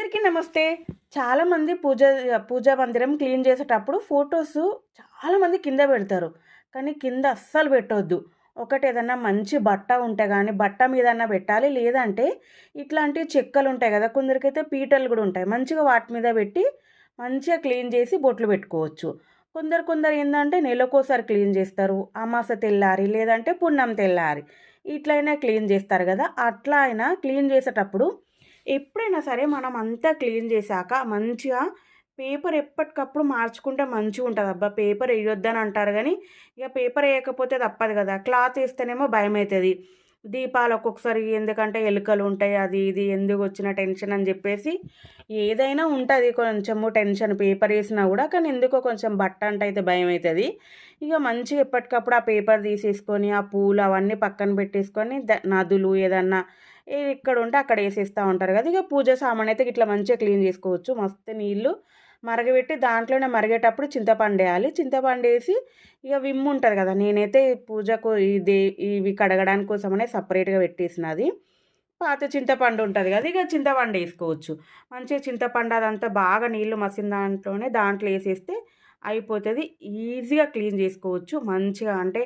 అందరికీ నమస్తే. చాలామంది పూజ పూజా మందిరం క్లీన్ చేసేటప్పుడు ఫొటోస్ చాలామంది కింద పెడతారు. కానీ కింద అస్సలు పెట్టొద్దు. ఒకటి ఏదన్నా మంచి బట్ట ఉంటే కానీ బట్ట మీదన్నా పెట్టాలి. లేదంటే ఇట్లాంటి చెక్కలు ఉంటాయి కదా కొందరికైతే పీటలు కూడా ఉంటాయి. మంచిగా వాటి మీద పెట్టి మంచిగా క్లీన్ చేసి బొట్లు పెట్టుకోవచ్చు. కొందరు కొందరు ఏంటంటే నెలకోసారి క్లీన్ చేస్తారు. అమాస తెల్లారి లేదంటే పున్నం తెల్లారి ఇట్లయినా క్లీన్ చేస్తారు కదా. అట్లా అయినా క్లీన్ చేసేటప్పుడు ఎప్పుడైనా సరే మనం అంతా క్లీన్ చేశాక మంచిగా పేపర్ ఎప్పటికప్పుడు మార్చుకుంటే మంచిగా ఉంటుంది. అబ్బా పేపర్ వేయొద్దని అంటారు కానీ ఇక పేపర్ వేయకపోతే తప్పదు కదా. క్లాత్ వేస్తేనేమో భయం అవుతుంది దీపాలు ఒక్కొక్కసారి ఎందుకంటే ఎలుకలు ఉంటాయి అది ఇది ఎందుకు వచ్చిన టెన్షన్ అని చెప్పేసి ఏదైనా ఉంటుంది. కొంచెము టెన్షన్ పేపర్ వేసినా కూడా కానీ ఎందుకో కొంచెం బట్ట అంటే అయితే భయం అవుతుంది ఇక మంచిగా ఎప్పటికప్పుడు ఆ పేపర్ తీసేసుకొని ఆ పూలు అవన్నీ పక్కన పెట్టేసుకొని నదులు ఏదన్నా ఇక్కడ ఉంటే అక్కడ వేసేస్తూ ఉంటారు కదా. ఇక పూజ సామాన్ అయితే ఇట్లా మంచిగా క్లీన్ చేసుకోవచ్చు. మస్తు నీళ్ళు మరగబెట్టి దాంట్లోనే మరిగేటప్పుడు చింతపండు వేయాలి. చింతపండు వేసి ఇక విమ్ ఉంటుంది కదా. నేనైతే పూజకు ఇది ఇవి కడగడానికి కోసమనే సపరేట్గా పెట్టేసినది పాత చింతపండు ఉంటుంది కదా. ఇక చింతపండు వేసుకోవచ్చు. మంచిగా చింతపండు అదంతా బాగా నీళ్ళు మసిన దాంట్లోనే దాంట్లో వేసేస్తే అయిపోతుంది. ఈజీగా క్లీన్ చేసుకోవచ్చు. మంచిగా అంటే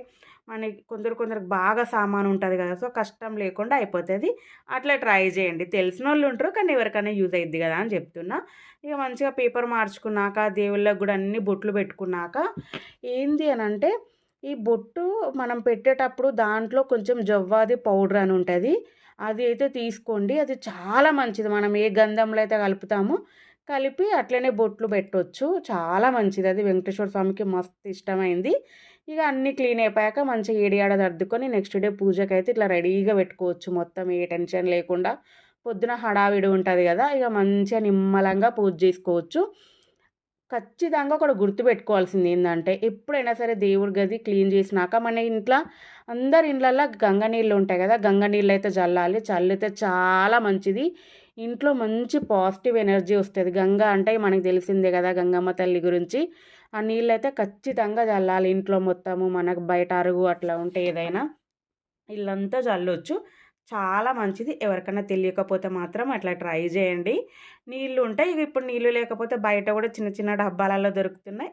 మనకి కొందరు కొందరికి బాగా సామాను ఉంటుంది కదా సో కష్టం లేకుండా అయిపోతుంది. అట్లా ట్రై చేయండి. తెలిసిన వాళ్ళు ఉంటారు కానీ ఎవరికైనా యూజ్ అయ్యిద్ది కదా అని చెప్తున్నా. ఇక మంచిగా పేపర్ మార్చుకున్నాక దేవుళ్ళకి కూడా అన్ని బొట్లు పెట్టుకున్నాక ఏంది అని అంటే ఈ బొట్టు మనం పెట్టేటప్పుడు దాంట్లో కొంచెం జవ్వాది పౌడర్ అని ఉంటుంది. అది అయితే తీసుకోండి. అది చాలా మంచిది. మనం ఏ గంధంలో అయితే కలుపుతామో కలిపి అట్లనే బొట్లు పెట్టవచ్చు చాలా మంచిది అది. వెంకటేశ్వర స్వామికి మస్తు ఇష్టమైంది. ఇక అన్నీ క్లీన్ అయిపోయాక మంచిగా ఏడియాడ దర్దుకొని నెక్స్ట్ డే పూజకి అయితే ఇట్లా రెడీగా పెట్టుకోవచ్చు. మొత్తం ఏ టెన్షన్ లేకుండా. పొద్దున హడావిడి ఉంటుంది కదా. ఇక మంచిగా నిమ్మలంగా పూజ చేసుకోవచ్చు. ఖచ్చితంగా ఒకటి గుర్తుపెట్టుకోవాల్సింది ఏంటంటే ఎప్పుడైనా సరే దేవుడి గది క్లీన్ చేసినాక మన ఇంట్లో అందరి ఇండ్లల్లో గంగ నీళ్ళు ఉంటాయి కదా. గంగ నీళ్ళు అయితే చల్లాలి చల్లితే చాలా మంచిది. ఇంట్లో మంచి పాజిటివ్ ఎనర్జీ వస్తుంది. గంగ అంటే మనకి తెలిసిందే కదా గంగమ్మ తల్లి గురించి. ఆ నీళ్ళైతే ఖచ్చితంగా చల్లాలి ఇంట్లో మొత్తము. మనకు బయట అరుగు అట్లా ఉంటే ఏదైనా ఇల్లంతా చల్లొచ్చు. చాలా మంచిది. ఎవరికైనా తెలియకపోతే మాత్రం అట్లా ట్రై చేయండి. నీళ్ళు ఉంటాయి ఇప్పుడు నీళ్ళు లేకపోతే బయట కూడా చిన్న చిన్న డబ్బాలలో దొరుకుతున్నాయి.